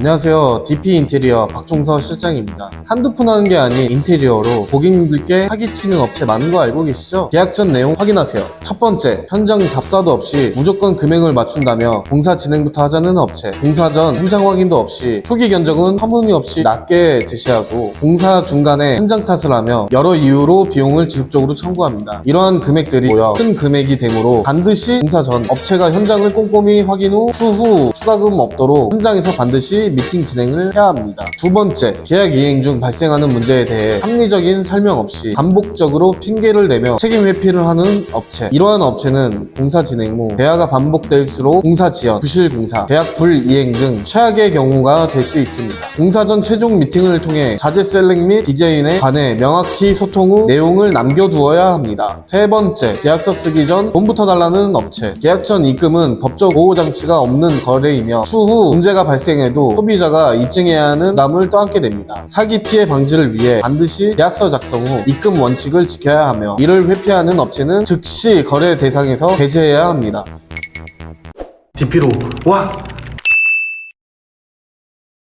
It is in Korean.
안녕하세요. DP 인테리어 박종서 실장입니다. 한두 푼 하는 게 아닌 인테리어로 고객님들께 사기치는 업체 많은 거 알고 계시죠? 계약 전 내용 확인하세요. 첫 번째, 현장 답사도 없이 무조건 금액을 맞춘다며 공사 진행부터 하자는 업체. 공사 전 현장 확인도 없이 초기 견적은 터무니없이 낮게 제시하고 공사 중간에 현장 탓을 하며 여러 이유로 비용을 지속적으로 청구합니다. 이러한 금액들이 모여 큰 금액이 되므로 반드시 공사 전 업체가 현장을 꼼꼼히 확인 후 추후 추가금 없도록 현장에서 반드시 미팅 진행을 해야 합니다. 두 번째, 계약 이행 중 발생하는 문제에 대해 합리적인 설명 없이 반복적으로 핑계를 내며 책임 회피를 하는 업체. 이러한 업체는 공사 진행 후 대화가 반복될수록 공사 지연, 부실 공사, 계약 불이행 등 최악의 경우가 될 수 있습니다. 공사 전 최종 미팅을 통해 자재 셀렉 및 디자인에 관해 명확히 소통 후 내용을 남겨두어야 합니다. 세 번째, 계약서 쓰기 전 돈부터 달라는 업체. 계약 전 입금은 법적 보호 장치가 없는 거래이며 추후 문제가 발생해도 소비자가 입증해야 하는 부담을 떠안게 됩니다. 사기 피해 방지를 위해 반드시 계약서 작성 후 입금 원칙을 지켜야 하며 이를 회피하는 업체는 즉시 거래 대상에서 배제해야 합니다. DP로 와